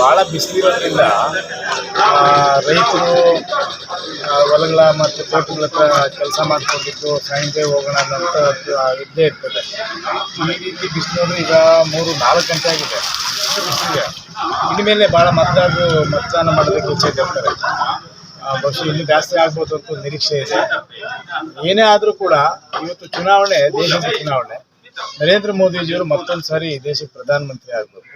ಭಾಳ ಬಿಸಿಲಿರೋದ್ರಿಂದ ರೈತರು ಹೊಲಗಳ ಮತ್ತು ತೋಟಗಳ ಹತ್ರ ಕೆಲಸ ಮಾಡ್ಕೊಂಡಿದ್ದು ಸಾಯಂಕಾಲ ಹೋಗೋಣ ಅಂತ ಇದ್ದೇ ಇರ್ತದೆ. ಈ ರೀತಿ ಬಿಸಿಲು ಈಗ ಮೂರು ನಾಲ್ಕು ಗಂಟೆ ಆಗಿದೆ. ಬಿಸಿಲಿಗೆ ಇನ್ಮೇಲೆ ಭಾಳ ಮತದಾರರು ಮತದಾನ ಮಾಡೋದಕ್ಕೆ ಇಚ್ಛೆಗಿರ್ತಾರೆ ಆ, ಬಹುಶಃ ಇನ್ನೂ ಜಾಸ್ತಿ ಆಗ್ಬೋದು ಅಂತ ನಿರೀಕ್ಷೆ ಇದೆ. ಏನೇ ಆದರೂ ಕೂಡ ಇವತ್ತು ಚುನಾವಣೆ ದೇಶದ ಚುನಾವಣೆ. ನರೇಂದ್ರ ಮೋದಿಜಿಯವರು ಮತ್ತೊಂದು ಸಾರಿ ದೇಶಕ್ಕೆ ಪ್ರಧಾನಮಂತ್ರಿ ಆಗಬೇಕು.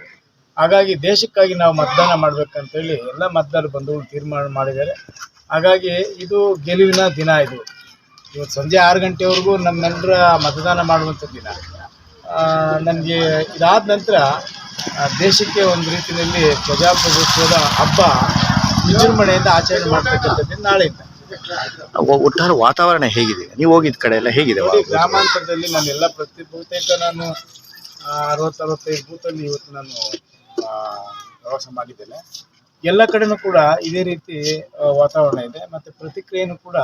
ಹಾಗಾಗಿ ದೇಶಕ್ಕಾಗಿ ನಾವು ಮತದಾನ ಮಾಡ್ಬೇಕಂತೇಳಿ ಎಲ್ಲ ಮತದಾರರು ಬಂಧುಗಳು ತೀರ್ಮಾನ ಮಾಡಿದ್ದಾರೆ. ಹಾಗಾಗಿ ಇದು ಗೆಲುವಿನ ದಿನ ಇದು. ಇವತ್ತು ಸಂಜೆ ಆರು ಗಂಟೆವರೆಗೂ ನಮ್ಮೆಲ್ಲರ ಮತದಾನ ಮಾಡುವಂಥ ದಿನ. ನನಗೆ ಇದಾದ ನಂತರ ದೇಶಕ್ಕೆ ಒಂದು ರೀತಿಯಲ್ಲಿ ಪ್ರಜಾಪ್ರಭುತ್ವದ ಹಬ್ಬ ವಿಜೃಂಭಣೆಯಿಂದ ಆಚರಣೆ ಮಾಡ್ತಕ್ಕಂಥದ್ದು ನಾಳೆ ಒ- ಒಟ್ಟಾರೆ ವಾತಾವರಣ ಹೇಗಿದೆ? ನೀವು ಹೋಗಿದ್ದ ಕಡೆ ಎಲ್ಲ ಹೇಗಿದೆ ಗ್ರಾಮಾಂತರದಲ್ಲಿ ನಾನು ಎಲ್ಲ ಪ್ರತಿ ಬಹುತೇಕ ನಾನು ಅರವತ್ತರವತ್ತೈದು ಬೂತಲ್ಲಿ ಇವತ್ತು ನಾನು ಪ್ರವಾಸ ಮಾಡಿದ್ದೇನೆ ಎಲ್ಲ ಕಡೆನೂ ಕೂಡ ಇದೇ ರೀತಿ ವಾತಾವರಣ ಇದೆ. ಮತ್ತು ಪ್ರತಿಕ್ರಿಯೆನೂ ಕೂಡ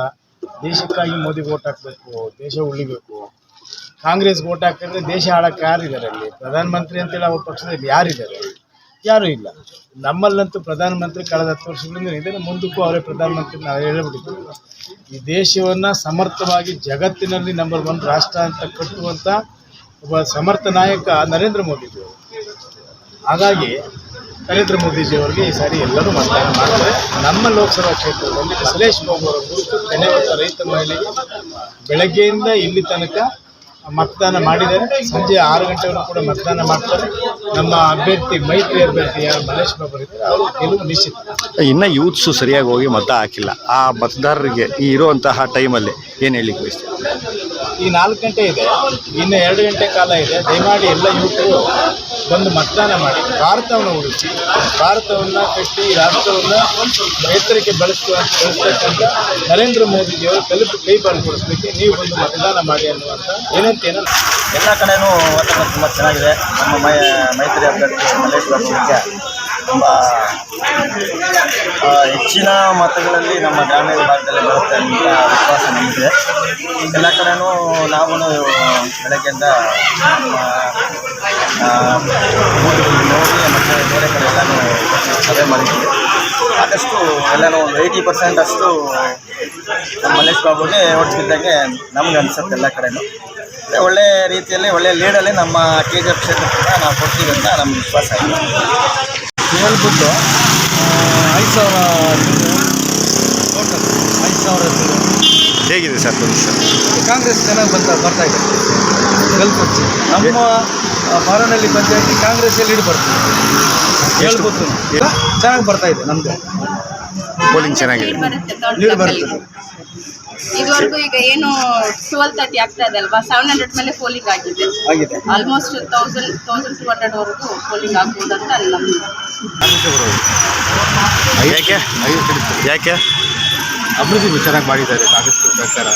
ದೇಶಕ್ಕಾಗಿ ಮೋದಿಗೆ ಓಟ್ ಹಾಕಬೇಕು, ದೇಶ ಉಳಿಬೇಕು. ಕಾಂಗ್ರೆಸ್ಗೆ ಓಟ್ ಹಾಕಿದ್ರೆ ದೇಶ ಆಳಕ್ಕೆ ಯಾರಿದ್ದಾರೆ ಅಲ್ಲಿ? ಪ್ರಧಾನಮಂತ್ರಿ ಅಂತೇಳಿ ಅವ್ರ ಪಕ್ಷದಲ್ಲಿ ಯಾರಿದ್ದಾರೆ? ಯಾರೂ ಇಲ್ಲ. ನಮ್ಮಲ್ಲಂತೂ ಪ್ರಧಾನಮಂತ್ರಿ ಕಳೆದ ಹತ್ತು ವರ್ಷದಿಂದ ಇದ್ದಾರೆ ಮುಂದಕ್ಕೂ ಅವರೇ ಪ್ರಧಾನಮಂತ್ರಿ ನಾವು ಹೇಳಿಬಿಟ್ಟಿದ್ದೀವಿ. ಈ ದೇಶವನ್ನು ಸಮರ್ಥವಾಗಿ ಜಗತ್ತಿನಲ್ಲಿ ನಂಬರ್ ಒನ್ ರಾಷ್ಟ್ರ ಅಂತ ಕಟ್ಟುವಂಥ ಒಬ್ಬ ಸಮರ್ಥ ನಾಯಕ ನರೇಂದ್ರ ಮೋದಿಜಿಯವರು ಹಾಗಾಗಿ ನರೇಂದ್ರ ಮೋದಿಜಿಯವರಿಗೆ ಈ ಸಾರಿ ಎಲ್ಲರೂ ಮತದಾನ ಮಾಡ್ತಾರೆ. ನಮ್ಮ ಲೋಕಸಭಾ ಕ್ಷೇತ್ರದಲ್ಲಿ ಸುರೇಶ್ ಬಾಬು ಅವರ ಕುರಿತು ಧನ್ಯವಾದ ರೈತ ಮಹಿಳೆಗೆ ಬೆಳಗ್ಗೆಯಿಂದ ಇಲ್ಲಿ ತನಕ ಮತದಾನ ಮಾಡಿದ್ದಾರೆ. ಸಂಜೆ ಆರು ಗಂಟೆವರೆಗೂ ಕೂಡ ಮತದಾನ ಮಾಡ್ತಾರೆ. ನಮ್ಮ ಅಭ್ಯರ್ಥಿ ಮೈತ್ರಿ ಅಭ್ಯರ್ಥಿ ಯಾರು? ಮಹೇಶ್ ಬಾಬು ಅವರು ಗೆಲುವು ನಿಶ್ಚಿತ. ಇನ್ನು ಯೂತ್ಸು ಸರಿಯಾಗಿ ಹೋಗಿ ಮತ ಹಾಕಿಲ್ಲ. ಆ ಮತದಾರರಿಗೆ ಈ ಇರುವಂತಹ ಟೈಮಲ್ಲಿ ಏನು ಹೇಳಿಕ್ಕೆ ಬಯಸ್ತೀವಿ ಈ ನಾಲ್ಕು ಗಂಟೆ ಇದೆ, ಇನ್ನು ಎರಡು ಗಂಟೆ ಕಾಲ ಇದೆ. ದಯಮಾಡಿ ಎಲ್ಲ ಯುವಕರು ಬಂದು ಮತದಾನ ಮಾಡಿ. ಭಾರತವನ್ನು ಉಳಿಸಿ. ಭಾರತವನ್ನು ಕಟ್ಟಿ, ರಾಷ್ಟ್ರವನ್ನು ಎತ್ತರಕ್ಕೆ ಬೆಳೆಸುವ, ಬೆಳೆಸ್ತಕ್ಕಂಥ ನರೇಂದ್ರ ಮೋದಿಜಿಯವರು ತಲುಪಿ ಕೈ ಬಲಪಡಿಸಲಿಕ್ಕೆ ನೀವು ಬಂದು ಮತದಾನ ಮಾಡಿ ಅನ್ನುವಂಥ ವಿನಂತಿಯನ್ನು ಎಲ್ಲ ಕಡೆಯೂ ವಾತಾವರಣ ತುಂಬ ಚೆನ್ನಾಗಿದೆ. ನಮ್ಮ ಮೈ, ಮೈತ್ರಿ ಅಭ್ಯರ್ಥಿ ಮಲ್ಲೇಶ್ ತುಂಬ ಹೆಚ್ಚಿನ ಮತಗಳಲ್ಲಿ ನಮ್ಮ ಗ್ರಾಮೀಣ ಭಾಗದಲ್ಲಿ ಬರುತ್ತೆ ಅಂತ ವಿಶ್ವಾಸ ನಮಗಿದೆ. ಎಲ್ಲ ಕಡೆನೂ ನಾವು ಬೆಳಗ್ಗೆಯಿಂದ ನೋಡಿ ಮತ್ತು ಬೇರೆ ಕಡೆ ಎಲ್ಲನೂ ಸಭೆ ಮಾಡಿದ್ದೀವಿ. ಆದಷ್ಟು ಎಲ್ಲನೂ ಒಂದು ಏಯ್ಟಿ ಪರ್ಸೆಂಟ್ ಅಷ್ಟು ನಮ್ಮ ಮಲ್ಲೇಶ್ ಬಾಬುಗೆ ಓಡಿಸಿದ್ದಂಗೆ ನಮ್ಗೆ ಅನಿಸುತ್ತೆ ಎಲ್ಲ ಕಡೆನೂ. ಒಳ್ಳೆ ರೀತಿಯಲ್ಲಿ, ಒಳ್ಳೆ ಲೀಡಲ್ಲಿ ನಮ್ಮ ಕೆ ಜಿ ಎಫ್ ಕೂಡ ನಾವು ಕೊಡ್ತೀವಿ ಅಂತ ನಮ್ಗೆ ವಿಶ್ವಾಸ ಇದೆ. ಹೇಳ್ಬಿಟ್ಟು ಐದು ಸಾವಿರ ಟೋಟಲ್ ಐದು ಸಾವಿರ ಹೇಗಿದೆ ಸರ್ ಪೊಸಿಷನ್ ಕಾಂಗ್ರೆಸ್ ಚೆನ್ನಾಗಿ ಬಂತ ಬರ್ತಾ ಇದೆ. ಹೇಳ್ಕೊಡ್ತೀವಿ ನಮ್ಮ ಬಾರನಹಳ್ಳಿ ಪಂಚಾಯತಿ ಕಾಂಗ್ರೆಸ್ ಲೀಡ್ ಬರ್ತೀವಿ ಹೇಳ್ಬಿಟ್ಟು. ಚೆನ್ನಾಗಿ ಬರ್ತಾ ಇದೆ ನಮ್ಮದು ಪೋಲಿಂಗ್ ಚೆನ್ನಾಗಿದೆ. ಲೆಕ್ಕದಲ್ಲಿ. ಬರ್ತದೆ ಇದುವರೆಗೂ ಈಗ ಏನು ಟ್ವೆಲ್ ತರ್ಟಿ ಆಗ್ತಾ ಇದೆ ಅಲ್ವಾ? ಸೆವೆನ್ ಹಂಡ್ರೆಡ್ ಮೇಲೆ ಪೋಲಿಂಗ್ ಆಗಿದೆ. ಆಗಿದೆ. Almost thousand thousand two hundred ವರೆಗೂ ಪೋಲಿಂಗ್ ಆಗ್ಬೋದಂತ ಅಂತ ನಮ್ದು ಯಾಕೆ? ಯಾಕೆ? ಅಭಿವೃದ್ಧಿ ಚೆನ್ನಾಗಿ ಮಾಡಿದ್ದಾರೆ. ಕಾಂಗ್ರೆಸ್ ಸರ್ಕಾರ.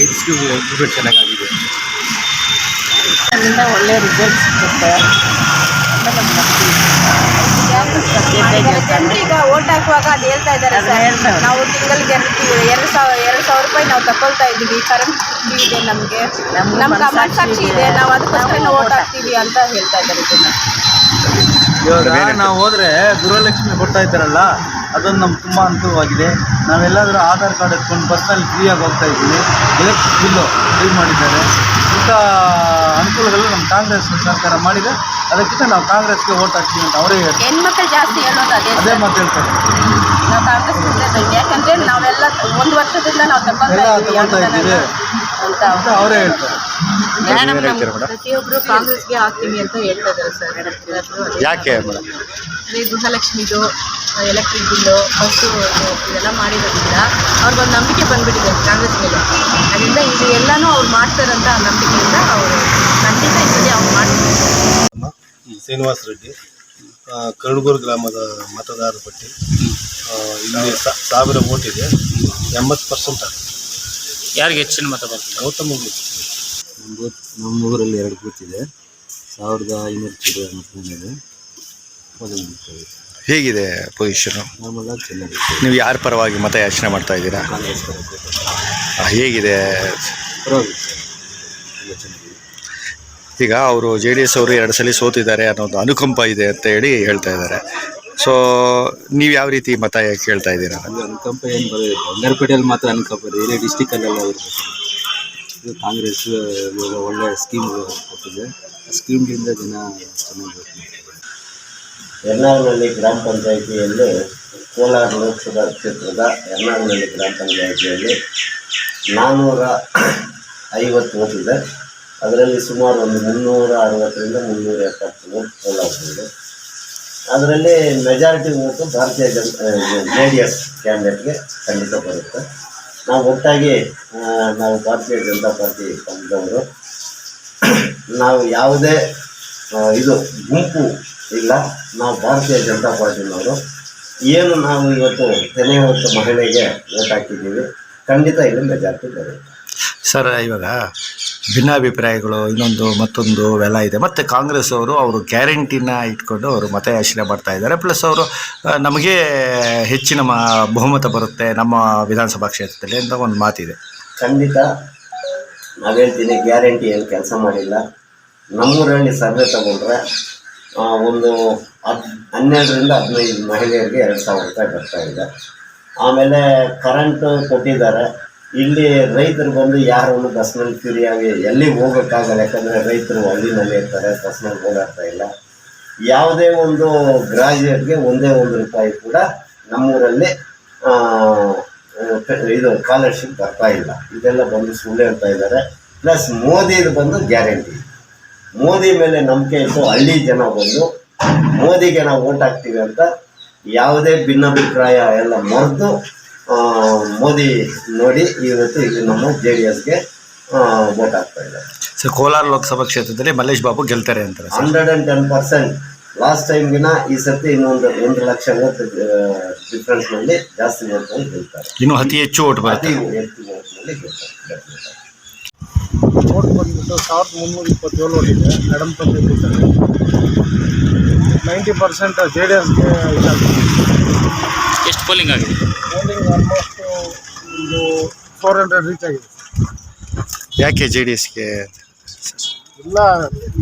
ಐದು ಸ್ಕೀಮ್ ಇಂಪ್ಲಿಮೆಂಟ್ ಚೆನ್ನಾಗಾಗಿದೆ. ಒಳ್ಳೆಯ ಒಳ್ಳೆ ರಿಸಲ್ಟ್ ಸಿಗುತ್ತೆ. ಈಗ ಓಟ್ ಹಾಕುವಾಗ ಅದು ಹೇಳ್ತಾ ಇದ್ದಾರೆ ಸರ್. ನಾವು ತಿಂಗಳಿಗೆ ಎರಡು ಸಾವಿರ ಎರಡು ಸಾವಿರ ರೂಪಾಯಿ ನಾವು ತಗೊಳ್ತಾ ಇದ್ದೀವಿ. ಕರೆಂಟ್ ಇದೆ ನಮಗೆ. ನಮ್ಗೆ ಮನಸ್ಸಾಕ್ಷಿ ಇದೆ. ನಾವು ಅದಕ್ಕೋಸ್ಕರ ಓಟ್ ಹಾಕ್ತೀವಿ ಅಂತ ಹೇಳ್ತಾ ಇದ್ದಾರೆ ಇದನ್ನ. ಇವಾಗ ನಾವು ಹೋದರೆ ಗೃಹಲಕ್ಷ್ಮಿ ಕೊಡ್ತಾ ಇದ್ದಾರಲ್ಲ ಅದೊಂದು ನಮ್ಗೆ ತುಂಬ ಅನುಕೂಲವಾಗಿದೆ. ನಾವೆಲ್ಲಾದರೂ ಆಧಾರ್ ಕಾರ್ಡ್ ಎತ್ಕೊಂಡು ಬಸ್ನಲ್ಲಿ ಫ್ರೀಯಾಗಿ ಹೋಗ್ತಾ ಇದ್ದೀವಿ. ಎಲೆಕ್ಟ್ರಿಕ್ ಬಿಲ್ಲು ಫ್ರೀ ಮಾಡಿದ್ದಾರೆ. ಇಂಥ ಅನುಕೂಲಗಳು ನಮ್ಮ ಕಾಂಗ್ರೆಸ್ ಸರ್ಕಾರ ಮಾಡಿದೆ. ಅದಕ್ಕಿಂತ ನಾವು ಕಾಂಗ್ರೆಸ್ಗೆ ಓಟ್ ಹಾಕ್ತೀವಿ ಅಂತ ಅವರೇ ಹೇಳ್ತಾರೆ. ಹೆಣ್ಮಕ್ಳು ಜಾಸ್ತಿ ಹೇಳೋದು ಅದೇ ಅದೇ ಮಾತು ಹೇಳ್ತಾರೆ. ನಾವು ಕಾಂಗ್ರೆಸ್. ಯಾಕಂದ್ರೆ ನಾವೆಲ್ಲ ಒಂದು ವರ್ಷದಿಂದ ನಾವು ತಗೊಳ್ತಾ ಎಲ್ಲ ಇದ್ದೀವಿ. ತಗೊಳ್ತಾ ಇದ್ದೀವಿ. ಅಂತ ಅಂತ ಅವರೇ ಹೇಳ್ತಾರೆ. ಏನ್ ಹೇಳ್ತೀರಾ ಮೇಡಮ್? ಪ್ರತಿಯೊಬ್ಬರು ಕಾಂಗ್ರೆಸ್ಗೆ ಹಾಕ್ತೀವಿ ಅಂತ ಹೇಳ್ತಾ ಇದ್ದಾರೆ ಸರ್. ಯಾಕೆ ಮೇಡಮ್? ಅದೇ ಗೃಹಲಕ್ಷ್ಮಿದು ಎಲೆಕ್ಟ್ರಿಕ್ ಬಿಲ್ಲು ಬಸ್ಸು ಇದೆಲ್ಲ ಮಾಡಿರೋದ್ರಿಂದ ಅವ್ರಿಗೊಂದು ನಂಬಿಕೆ ಬಂದ್ಬಿಟ್ಟಿದೆ ಕಾಂಗ್ರೆಸ್ ಮೇಲೆ. ಅದರಿಂದ ಇದು ಎಲ್ಲನೂ ಅವ್ರು ಮಾಡ್ತಾರಂತ ಆ ನಂಬಿಕೆಯಿಂದ ಅವರು ಖಂಡಿತ ಈ ಸಲ ಅವ್ರು ಮಾಡ್ತಾರೆ. ಶ್ರೀನಿವಾಸ ರೆಡ್ಡಿ ಆ, ಕರಡುಗೂರು ಗ್ರಾಮದ ಮತದಾರರ ಪಟ್ಟಿ ಆ, ಇಲ್ಲಿ ಸಾ- ಸಾವಿರ ವೋಟ್ ಇದೆ ಎಂಬತ್ತು ಪರ್ಸೆಂಟ್ ಯಾರಿಗೆ ಹೆಚ್ಚಿನ ಮತ ಬರ್ತದೆ? ಗೌತಮ ಬುದ್ಧ. ನಮ್ಮ ಬೂತ್ ನಮ್ಮ ಊರಲ್ಲಿ ಎರಡು ಬೂತ್ ಇದೆ. ಸಾವಿರದ ಐನೂರು ಚಿಲ್ಲರೆ ಮತದಾನ ಇದೆ ಹೇಗಿದೆ ಪೊಸಿಷನು ನಮ್ಮೆಲ್ಲ ಚೆನ್ನಾಗಿದೆ ನೀವು ಯಾರ ಪರವಾಗಿ ಮತ ಯಾಚನೆ ಮಾಡ್ತಾ ಇದ್ದೀರಾ? ಕಾಂಗ್ರೆಸ್ ಹೇಗಿದೆ? ಪರವಾಗಿಲ್ಲ ಸರ್. ಎಲ್ಲ ಚೆನ್ನಾಗಿದೆ. ಈಗ ಅವರು ಜೆ ಡಿ ಎಸ್ ಅವರು ಎರಡು ಸಲ ಸೋತಿದ್ದಾರೆ ಅನ್ನೋದು ಅನುಕಂಪ ಇದೆ ಅಂತ ಹೇಳಿ ಹೇಳ್ತಾ ಇದ್ದಾರೆ. ಸೊ ನೀವು ಯಾವ ರೀತಿ ಮತ ಕೇಳ್ತಾ ಇದ್ದೀರಾ? ಅನುಕಂಪ ಏನು ಬರೋದಿಲ್ಲ ಬಂಗಾರಪೇಟೆಯಲ್ಲಿ ಮಾತ್ರ ಅನುಕಂಪ ಇದೆ. ಇಡೀ ಡಿಸ್ಟಿಕಲ್ಲೆಲ್ಲ ಇರಬೇಕು. ಕಾಂಗ್ರೆಸ್ ಇವಾಗ ಒಳ್ಳೆ ಸ್ಕೀಮ್ ಕೊಟ್ಟಿದೆ. ಆ ಸ್ಕೀಮ್ಗಿಂದ ಜನ ಚೆನ್ನಾಗಿ ಗ್ರಾಮ ಪಂಚಾಯಿತಿಯಲ್ಲಿ ಕೋಲಾರ ಲೋಕಸಭಾ ಕ್ಷೇತ್ರದ ಎರ್ನಾಳನಹಳ್ಳಿ ಗ್ರಾಮ ಪಂಚಾಯಿತಿಯಲ್ಲಿ ನಾನ್ನೂರ ಐವತ್ತು ಓಟ್ ಇದೆ. ಅದರಲ್ಲಿ ಸುಮಾರು ಒಂದು ಮುನ್ನೂರ ಅರವತ್ತರಿಂದ ಮುನ್ನೂರ ಎಪ್ಪತ್ತು ಓಟ್ ಕೋಲಾರದಲ್ಲಿ ಅದರಲ್ಲಿ ಮೆಜಾರಿಟಿ ಓಟು ಭಾರತೀಯ ಜನ ಜೆ ಡಿ ಎಸ್ ಕ್ಯಾಂಡಿಡೇಟ್ಗೆ ಖಂಡಿತ ಬರುತ್ತೆ. ನಾವು ಒಟ್ಟಾಗಿ ನಾವು ಭಾರತೀಯ ಜನತಾ ಪಾರ್ಟಿ ಪಕ್ಷದವರು, ನಾವು ಯಾವುದೇ ಇದು ಗುಂಪು ಇಲ್ಲ, ನಾವು ಭಾರತೀಯ ಜನತಾ ಪಾರ್ಟಿನವರು, ಏನು ನಾವು ಇವತ್ತು ತೆನೆ ಹೊತ್ತು ಮಹಿಳೆಗೆ ಓಟ್ ಹಾಕಿದ್ದೀವಿ, ಖಂಡಿತ ಇಲ್ಲಿ ಜಾಸ್ತಿ ಬರುತ್ತೆ ಸರ್, ಇವಾಗ ಭಿನ್ನಾಭಿಪ್ರಾಯಗಳು, ಇನ್ನೊಂದು ಮತ್ತೊಂದು ಅವೆಲ್ಲ ಇದೆ. ಮತ್ತು ಕಾಂಗ್ರೆಸ್ ಅವರು ಅವರು ಗ್ಯಾರಂಟಿನ ಇಟ್ಕೊಂಡು ಅವರು ಮತಯಾಚನೆ ಮಾಡ್ತಾ ಇದ್ದಾರೆ. ಪ್ಲಸ್ ಅವರು ನಮಗೆ ಹೆಚ್ಚಿನ ಬಹುಮತ ಬರುತ್ತೆ ನಮ್ಮ ವಿಧಾನಸಭಾ ಕ್ಷೇತ್ರದಲ್ಲಿ ಅಂತ ಒಂದು ಮಾತಿದೆ. ಖಂಡಿತ. ನಾವು ಹೇಳ್ತೀನಿ, ಗ್ಯಾರಂಟಿ ಏನು ಕೆಲಸ ಮಾಡಿಲ್ಲ. ನಮ್ಮೂರಲ್ಲಿ ಸರ್ವೆ ತಗೊಂಡ್ರೆ ಒಂದು ಹದ್, ಹನ್ನೆರಡರಿಂದ ಹದಿನೈದು ಮಹಿಳೆಯರಿಗೆ ಎರಡು ಸಾವಿರ ರೂಪಾಯಿ ಬರ್ತಾ ಇದೆ. ಆಮೇಲೆ ಕರೆಂಟ್ ಕೊಟ್ಟಿದ್ದಾರೆ. ಇಲ್ಲಿ ರೈತರು ಬಂದು ಯಾರನ್ನು ಬಸ್ನಲ್ಲಿ ಆಗಿ ಎಲ್ಲಿ ಹೋಗೋಕ್ಕಾಗಲ್ಲ ಯಾಕಂದರೆ ರೈತರು ಹಳ್ಳಿನಲ್ಲಿ ಇರ್ತಾರೆ ಬಸ್ನಲ್ಲಿ ಓಡಾಡ್ತಾ ಇಲ್ಲ. ಯಾವುದೇ ಒಂದು ಗ್ರಾಜುಯೇಟ್ಗೆ ಒಂದೇ ಒಂದು ರೂಪಾಯಿ ಕೂಡ ನಮ್ಮೂರಲ್ಲಿ ಇದು ಸ್ಕಾಲರ್ಶಿಪ್ ಬರ್ತಾ ಇಲ್ಲ. ಇದೆಲ್ಲ ಬಂದು ಸುಳ್ಳು ಹೇಳ್ತಾ ಇದ್ದಾರೆ. ಪ್ಲಸ್ ಮೋದಿದು ಬಂದು ಗ್ಯಾರಂಟಿ ಮೋದಿ ಮೇಲೆ ನಂಬಿಕೆ ಇಟ್ಟು ಹಳ್ಳಿ ಜನ ಬಂದು ಮೋದಿಗೆ ನಾವು ಓಟ್ ಹಾಕ್ತೀವಿ ಅಂತ ಯಾವುದೇ ಭಿನ್ನಾಭಿಪ್ರಾಯ ಎಲ್ಲ ಮರೆತು ಮೋದಿ ನೋಡಿ ಇವತ್ತು ಇಲ್ಲಿ ನಮ್ಮ ಜೆ ಡಿ ಎಸ್ಗೆ ವೋಟ್ ಹಾಕ್ತಾ ಇದ್ದಾರೆ ಸರ್ ಕೋಲಾರ ಲೋಕಸಭಾ ಕ್ಷೇತ್ರದಲ್ಲಿ ಮಲ್ಲೇಶ್ ಬಾಬು ಗೆಲ್ತಾರೆ ಅಂತಾರೆ hundred and ten percent. Last ಟೈಮ್ಗಿನ ಈ ಸರ್ತಿ ಇನ್ನೊಂದು ಒಂದು ಲಕ್ಷ ಓಟ್ ಡಿಫ್ರೆನ್ಸ್ನಲ್ಲಿ ಜಾಸ್ತಿ ಓಟ್ನಲ್ಲಿ ಗೆಲ್ತಾರೆ. ಇನ್ನೂ ಅತಿ ಹೆಚ್ಚು ಓಟ್ ಬರುತ್ತೆ. ಅತಿ ಹೆಚ್ಚು ಓಟ್ನಲ್ಲಿ ಗೆಲ್ತಾರೆ ಓಟ್ ಬಂದ್ಬಿಟ್ಟು ಸಾವಿರದ ಮುನ್ನೂರ ಇಪ್ಪತ್ತೇಳು ಓಟ್ ಇದೆ ಮೇಡಮ್ ಪಂಚಾಯತಿ ನೈಂಟಿ ಪರ್ಸೆಂಟ್ ಜೆ ಡಿ ಎಸ್ಗೆ ಎಷ್ಟು ಪೋಲಿಂಗ್ ಆಗಿದೆ. ಪೋಲಿಂಗ್ ಆಲ್ಮೋಸ್ಟ್ ಒಂದು ಫೋರ್ ಹಂಡ್ರೆಡ್ ರೀಚ್ ಆಗಿದೆ. ಯಾಕೆ ಜೆ ಡಿ ಎಸ್ಗೆ ಎಲ್ಲ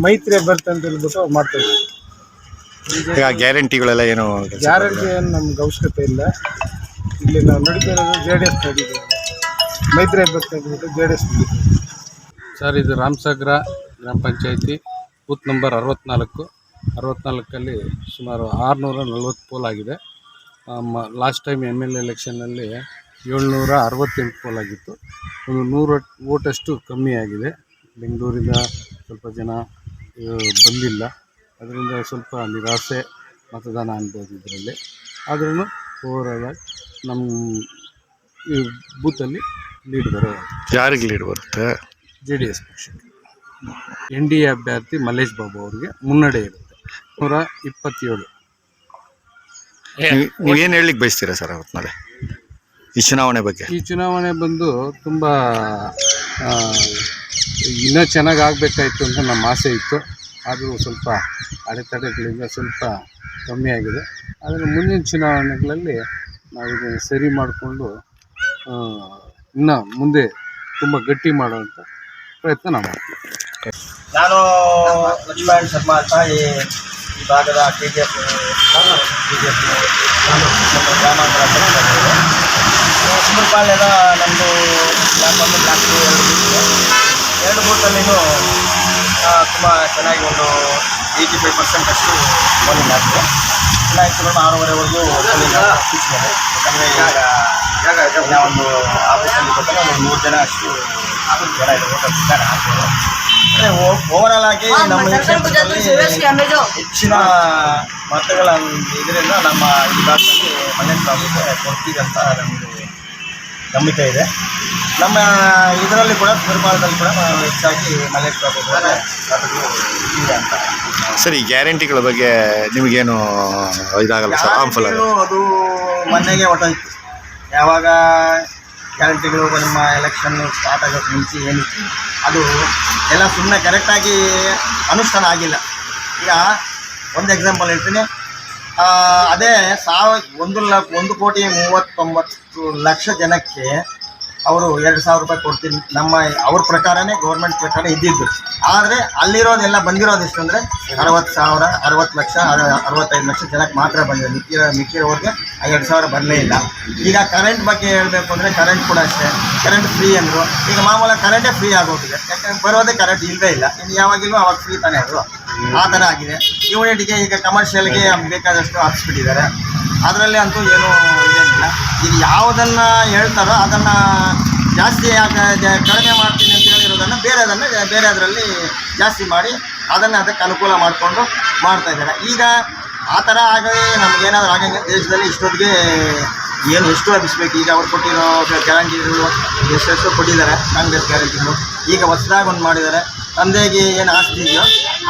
ಮೈತ್ರಿ ಅಭ್ಯರ್ಥಿ ಅಂತ ಹೇಳ್ಬಿಟ್ಟು ಮಾಡ್ತಾ ಇದ್ದೀವಿ ಈಗ ಗ್ಯಾರಂಟಿಗಳೆಲ್ಲ ಏನು ಕೆಲ್ಸ ಗ್ಯಾರಂಟಿ ಏನು ನಮ್ಗೆ ಅವಶ್ಯಕತೆ ಇಲ್ಲ. ಇಲ್ಲಿ ನಾವು ನಡೀತಾ ಇರೋದು ಜೆ ಡಿ ಎಸ್ ನಡೀತೀವಿ ಮೈತ್ರಿ ಅಭ್ಯರ್ಥಿ ಅಂದ್ಬಿಟ್ಟು ಜೆ ಡಿ ಎಸ್ ಸರ್ ಇದು ರಾಮಸಾಗರ ಗ್ರಾಮ ಪಂಚಾಯಿತಿ ಬೂತ್ ನಂಬರ್ ಅರವತ್ನಾಲ್ಕು. ಅರವತ್ನಾಲ್ಕಲ್ಲಿ ಸುಮಾರು ಆರುನೂರ ನಲ್ವತ್ತು ಪೋಲ್ ಆಗಿದೆ. ಲಾಸ್ಟ್ ಟೈಮ್ ಎಂ ಎಲ್ ಎಲೆಕ್ಷನಲ್ಲಿ ಏಳ್ನೂರ ಅರವತ್ತೆಂಟು ಪೋಲ್ ಆಗಿತ್ತು. ಒಂದು ನೂರು ಓಟಷ್ಟು ಕಮ್ಮಿ ಆಗಿದೆ. ಬೆಂಗಳೂರಿಂದ ಸ್ವಲ್ಪ ಜನ ಬಂದಿಲ್ಲ. ಅದರಿಂದ ಸ್ವಲ್ಪ ನಿರಾಸೆ ಮತದಾನ ಅನ್ಬೋದು ಇದರಲ್ಲಿ. ಆದ್ರೂ ಓವರಾಲಾಗಿ ನಮ್ಮ ಈ ಬೂತಲ್ಲಿ ಲೀಡ್ ಬರೋ ಯಾರಿಗೆ ಲೀಡ್ ಬರುತ್ತೆ? ಜೆ ಡಿ ಎಸ್ ಪಕ್ಷಕ್ಕೆ. ಎನ್ ಡಿ ಎ ಅಭ್ಯರ್ಥಿ ಮಲ್ಲೇಶ್ ಬಾಬು ಅವರಿಗೆ ಮುನ್ನಡೆ ಇರುತ್ತೆ. ನೂರ ಇಪ್ಪತ್ತೇಳು. ನೀವು ನೀವೇನು ಹೇಳಲಿಕ್ಕೆ ಬಯಸ್ತೀರಾ ಸರ್ ಅವತ್ನಾಳೆ ಈ ಚುನಾವಣೆ ಬಗ್ಗೆ? ಈ ಚುನಾವಣೆ ಬಂದು ತುಂಬ ಇನ್ನೂ ಚೆನ್ನಾಗಿ ಆಗಬೇಕಾಯಿತು ಅಂತ ನಮ್ಮ ಆಸೆ ಇತ್ತು. ಆದರೂ ಸ್ವಲ್ಪ ಅಡೆತಡೆಗಳಿಂದ ಸ್ವಲ್ಪ ಕಮ್ಮಿ ಆಗಿದೆ. ಆದರೆ ಮುಂದಿನ ಚುನಾವಣೆಗಳಲ್ಲಿ ನಾವು ಇದನ್ನು ಸರಿ ಮಾಡಿಕೊಂಡು ಇನ್ನು ಮುಂದೆ ತುಂಬ ಗಟ್ಟಿ ಮಾಡುವಂಥ ಪ್ರಯತ್ನ ನಾವು ಮಾಡ್ತೀವಿ. ನಾನು ಲಕ್ಷ್ಮಣ್ ಶರ್ಮಾ ಅಂತ ಈ ಈ ಭಾಗದ ಎಫ್ ಕೆ ಜಿ ಎಫ್ ನಮ್ಮ ಗ್ರಾಮಾಂತರ ಸುಂದರಪಾಳ್ಯದ ನಮ್ಮದು ಬ್ಲಾಕ್ ಒಂದು, ಬ್ಲಾಕ್ ಟು ಎರಡು ಬೂತ್ ಎರಡು ಬೂತಲ್ಲಿನೂ ತುಂಬ ಚೆನ್ನಾಗಿ ಒಂದು ಏಯ್ಟಿ ಫೈವ್ ಪರ್ಸೆಂಟ್ ಅಷ್ಟು ಪೋಲಿಂಗ್ ಆಗಿದೆ ಎಲ್ಲ ಸುಮಾರು ಆರೂವರೆವರೆಗೂ ಪೋಲಿಂಗ್ ಇದೆ ಯಾಕಂದರೆ ಈಗ ಒಂದು ಆಫೀಸಲ್ಲಿ ಒಂದು ಮೂರು ಜನ ಅಷ್ಟು ಜನ ಇದ್ದಾರೆ ಅಂದರೆ ಓವರಾಲ್ ಆಗಿ ನಮ್ಮ ಹೆಚ್ಚಿನ ಮತಗಳ ಇದರಿಂದ ನಮ್ಮ ಈ ಭಾಗದಲ್ಲಿ ಮನೆ ಬಾಬುಗೆ ಕೊಡ್ತೀವಿ ಅಂತ ನಮಗೆ ನಂಬಿಕೆ ಇದೆ ನಮ್ಮ ಇದರಲ್ಲಿ ಕೂಡ ಸುರ್ಪಾಳದಲ್ಲಿ ಕೂಡ ನಾವು ಹೆಚ್ಚಾಗಿ ಮನೆ ಬಾಬು ಕೂಡ ಇದೆ ಅಂತ ಸರ್ ಈ ಗ್ಯಾರಂಟಿಗಳ ಬಗ್ಗೆ ನಿಮಗೇನು ಇದಾಗಲ್ಲ ಸರ್ ಅದು ಮೊನ್ನೆಗೆ ಹೊಟ್ಟೋಯ್ತು ಯಾವಾಗ ಗ್ಯಾರಂಟಿಗಳು ನಮ್ಮ ಎಲೆಕ್ಷನ್ ಸ್ಟಾರ್ಟ್ ಆಗೋಕ್ಕೆ ಮುಂಚೆ ಏನಿತ್ತು ಅದು ಎಲ್ಲ ಸುಮ್ಮನೆ ಕರೆಕ್ಟಾಗಿ ಅನುಷ್ಠಾನ ಆಗಿಲ್ಲ. ಈಗ ಒಂದು ಎಕ್ಸಾಂಪಲ್ ಹೇಳ್ತೀನಿ. ಅದೇ ಸಾವಿರ, ಒಂದು ಲಕ್ಷ, ಒಂದು ಕೋಟಿ ಮೂವತ್ತೊಂಬತ್ತು ಲಕ್ಷ ಜನಕ್ಕೆ ಅವರು ಎರಡು ಸಾವಿರ ರೂಪಾಯಿ ಕೊಡ್ತೀನಿ ನಮ್ಮ ಅವ್ರ ಪ್ರಕಾರನೇ ಗೌರ್ಮೆಂಟ್ ಪ್ರಕಾರ ಇದ್ದಿದ್ದು. ಆದರೆ ಅಲ್ಲಿರೋದೆಲ್ಲ ಬಂದಿರೋದು ಅಂದರೆ ಅರವತ್ತು ಸಾವಿರ, ಅರವತ್ತು ಲಕ್ಷ, ಅರ- ಅರವತ್ತೈದು ಲಕ್ಷ ಜನಕ್ಕೆ ಮಾತ್ರ ಬಂದಿದೆ. ಮಿಕ್ಕಿರೋ ಮಿಕ್ಕಿರೋರಿಗೆ ಎರಡು ಸಾವಿರ ಬರಲೇ ಇಲ್ಲ. ಈಗ ಕರೆಂಟ್ ಬಗ್ಗೆ ಹೇಳಬೇಕು ಅಂದರೆ ಕರೆಂಟ್ ಕೂಡ ಅಷ್ಟೇ. ಕರೆಂಟ್ ಫ್ರೀ ಅಂದರು. ಈಗ ಮಾಮೂಲ ಕರೆಂಟೇ ಫ್ರೀ ಆಗೋಗಿದೆ. ಯಾಕಂದ್ರೆ ಬರೋದೇ ಕರೆಂಟ್ ಇಲ್ಲದೇ ಇಲ್ಲ. ಇನ್ನು ಯಾವಾಗಿಲ್ವೂ ಅವಾಗ ಫ್ರೀ ತಾನೇ ಅದು. ಆ ಥರ ಆಗಿದೆ. ಯೂನಿಟ್ಗೆ ಈಗ ಕಮರ್ಷಿಯಲ್ಗೆ ಬೇಕಾದಷ್ಟು ಹಾಕ್ಸ್ಬಿಟ್ಟಿದ್ದಾರೆ. ಅದರಲ್ಲಿ ಅಂತೂ ಏನೂ ಇದೇನಿಲ್ಲ ಇದು ಯಾವುದನ್ನು ಹೇಳ್ತಾರೋ ಅದನ್ನು ಜಾಸ್ತಿ ಕಡಿಮೆ ಮಾಡ್ತೀನಿ ಅಂತ ಹೇಳಿರೋದನ್ನು ಬೇರೆದನ್ನು ಬೇರೆ ಅದರಲ್ಲಿ ಜಾಸ್ತಿ ಮಾಡಿ ಅದನ್ನು ಅದಕ್ಕೆ ಅನುಕೂಲ ಮಾಡಿಕೊಂಡು ಮಾಡ್ತಾ ಇದ್ದಾರೆ. ಈಗ ಆ ಥರ ಆಗಲಿ ನಮಗೇನಾದ್ರೂ ಆಗಂಗೆ ದೇಶದಲ್ಲಿ ಇಷ್ಟೊತ್ತಿಗೆ ಏನು ಎಷ್ಟು ಹಬ್ಬಿಸ್ಬೇಕು ಈಗ ಅವ್ರು ಕೊಟ್ಟಿರೋ ಗ್ಯಾರಂಟಿಗಳು ಎಷ್ಟೆಷ್ಟು ಕೊಟ್ಟಿದ್ದಾರೆ ಕಾಂಗ್ರೆಸ್ ಗ್ಯಾರಂಟಿಗಳು ಈಗ ಹೊಸದಾಗಿ ಒಂದು ಮಾಡಿದ್ದಾರೆ. ತಂದೆಗೆ ಏನು ಆಸ್ತಿ ಇದೆಯೋ,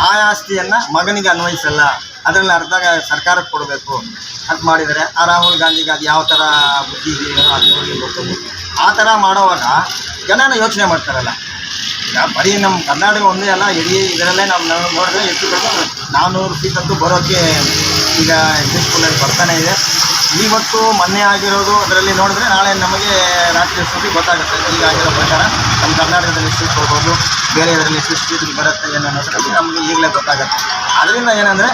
ಆ ಆಸ್ತಿಯನ್ನು ಮಗನಿಗೆ ಅನ್ವಯಿಸಲ್ಲ. ಅದರಲ್ಲಿ ಅರ್ಧ ಸರ್ಕಾರಕ್ಕೆ ಕೊಡಬೇಕು. ಅಂತ ಮಾಡಿದರೆ ಆ ರಾಹುಲ್ ಗಾಂಧಿಗೆ ಅದು ಯಾವ ಥರ ಬುದ್ಧಿ ಇದೆಯೋ ಅದು. ಆ ಥರ ಮಾಡೋವಾಗ ಜನನ ಯೋಚನೆ ಮಾಡ್ತಾರಲ್ಲ. ಈಗ ಬರೀ ನಮ್ಮ ಕರ್ನಾಟಕ ಒಂದೇ ಅಲ್ಲ, ಇಡೀ ಇದರಲ್ಲೇ ನಾವು ನೋಡಿದ್ರೆ ಎಷ್ಟು ಕಡಿಮೆ ನಾನ್ನೂರು ಸೀಟಂತೂ ಬರೋಕ್ಕೆ ಈಗ ಎಕ್ಸಿಸ್ಟ್ಫುಲ್ಲಾಗಿ ಬರ್ತಾನೆ ಇದೆ. ಇವತ್ತು ಮೊನ್ನೆ ಆಗಿರೋದು ಅದರಲ್ಲಿ ನೋಡಿದ್ರೆ ನಾಳೆ ನಮಗೆ ರಾಷ್ಟ್ರೀಯ ಸ್ಥಿತಿ ಗೊತ್ತಾಗುತ್ತೆ. ಈಗ ಆಗಿರೋ ಪ್ರಕಾರ ನಮ್ಮ ಕರ್ನಾಟಕದಲ್ಲಿ ಸೀಟ್ ಕೊಡ್ಬೋದು, ಬೇರೆ ಇದರಲ್ಲಿ ಸೀಟ್ ಬರುತ್ತೆ ಏನು ಅನ್ನೋದ್ರಲ್ಲಿ ನಮಗೆ ಈಗಲೇ ಗೊತ್ತಾಗುತ್ತೆ. ಅದರಿಂದ ಏನಂದರೆ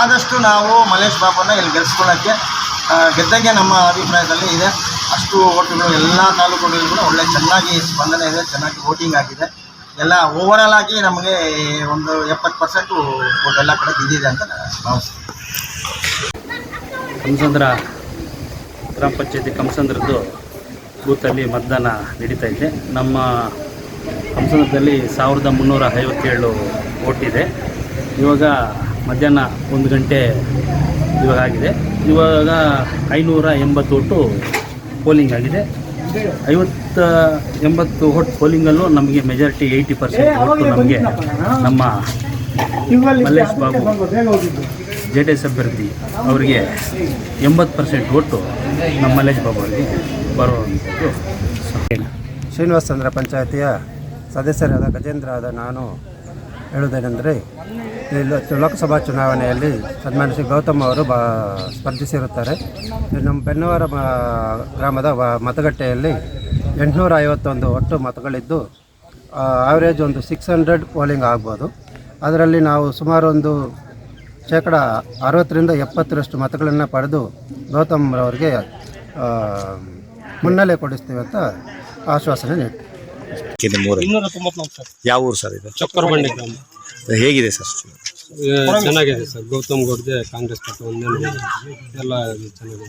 ಆದಷ್ಟು ನಾವು ಮಲ್ಲೇಶ್ ಬಾಬುನ ಇಲ್ಲಿ ಗೆಲ್ಸ್ಕೊಳ್ಳೋಕ್ಕೆ ಗೆದ್ದಂಗೆ ನಮ್ಮ ಅಭಿಪ್ರಾಯದಲ್ಲಿ ಇದೆ. ಅಷ್ಟು ಓಟುಗಳು, ಎಲ್ಲ ತಾಲೂಕುಗಳಿಗೂ ಕೂಡ ಒಳ್ಳೆ ಚೆನ್ನಾಗಿ ಸ್ಪಂದನೆ ಇದೆ, ಚೆನ್ನಾಗಿ ವೋಟಿಂಗ್ ಆಗಿದೆ. ಎಲ್ಲ ಓವರಾಲ್ ಆಗಿ ನಮಗೆ ಒಂದು ಎಪ್ಪತ್ತು ಪರ್ಸೆಂಟು ಎಲ್ಲ ಕಡೆ ಬಿದ್ದಿದೆ ಅಂತ ನಾವು ಕಮಸಂದ್ರ, ಗ್ರಾಮ ಪಂಚಾಯತಿ ಕಮಸಂದ್ರದ್ದು ಬೂತಲ್ಲಿ ಮತದಾನ ನಡೀತಾ ಇದೆ. ನಮ್ಮ ಕಮಸಂದ್ರದಲ್ಲಿ ಸಾವಿರದ ಮುನ್ನೂರ ಐವತ್ತೇಳು ಓಟಿದೆ ಇವಾಗ ಮಧ್ಯಾಹ್ನ ಒಂದು ಗಂಟೆ ಇವಾಗ ಆಗಿದೆ. ಇವಾಗ ಐನೂರ ಎಂಬತ್ತು ಒಟ್ಟು ಪೋಲಿಂಗ್ ಆಗಿದೆ. ಐವತ್ತ ಎಂಬತ್ತು ಒಟ್ಟು ಪೋಲಿಂಗಲ್ಲೂ ನಮಗೆ ಮೆಜಾರಿಟಿ ಏಯ್ಟಿ ಪರ್ಸೆಂಟ್ ಒಟ್ಟು ನಮಗೆ ನಮ್ಮ Mallesh Babu J D S ಅಭ್ಯರ್ಥಿ ಅವರಿಗೆ ಎಂಬತ್ತು ಪರ್ಸೆಂಟ್ ಒಟ್ಟು ನಮ್ಮ ಮಲ್ಲೇಶ್ ಬಾಬು ಅವರಿಗೆ ಬರುವಂಥದ್ದು ಶ್ರೀನಿವಾಸ ಚಂದ್ರ ಪಂಚಾಯತಿಯ ಸದಸ್ಯರಾದ ಗಜೇಂದ್ರ ಆದ ನಾನು ಹೇಳುವುದೇನೆಂದರೆ ಲೋಕಸಭಾ ಚುನಾವಣೆಯಲ್ಲಿ ಸನ್ಮಾನ್ಯ ಶ್ರೀ ಗೌತಮ್ ಅವರು ಬಾ ಸ್ಪರ್ಧಿಸಿರುತ್ತಾರೆ. ನಮ್ಮ ಬೆನ್ನವರ ಗ್ರಾಮದ ಮತಗಟ್ಟೆಯಲ್ಲಿ ಎಂಟುನೂರ ಐವತ್ತೊಂದು ಒಟ್ಟು ಮತಗಳಿದ್ದು ಆವ್ರೇಜ್ ಒಂದು ಸಿಕ್ಸ್ ಹಂಡ್ರೆಡ್ ಪೋಲಿಂಗ್ ಆಗ್ಬೋದು. ಅದರಲ್ಲಿ ನಾವು ಸುಮಾರು ಒಂದು ಶೇಕಡ ಅರವತ್ತರಿಂದ ಎಪ್ಪತ್ತರಷ್ಟು ಮತಗಳನ್ನು ಪಡೆದು ಗೌತಮ್ ಅವರಿಗೆ ಮುನ್ನಲೆ ಕೊಡಿಸ್ತೀವಿ ಅಂತ ಆಶ್ವಾಸನೆ ನೀಡ್ತೀವಿ. ಯಾವ ಊರು ಸರ್ ಇದು? ಚಕ್ಕರ ಬಂಡಿ ಗ್ರಾಮ. ಹೇಗಿದೆ ಸರ್? ಚೆನ್ನಾಗಿದೆ ಸರ್. ಗೌತಮ್ ಗೌಡ್ಗೆ ಕಾಂಗ್ರೆಸ್ ಪಕ್ಷ ಒಂದೇ ಎಲ್ಲ ಚೆನ್ನಾಗಿದೆ.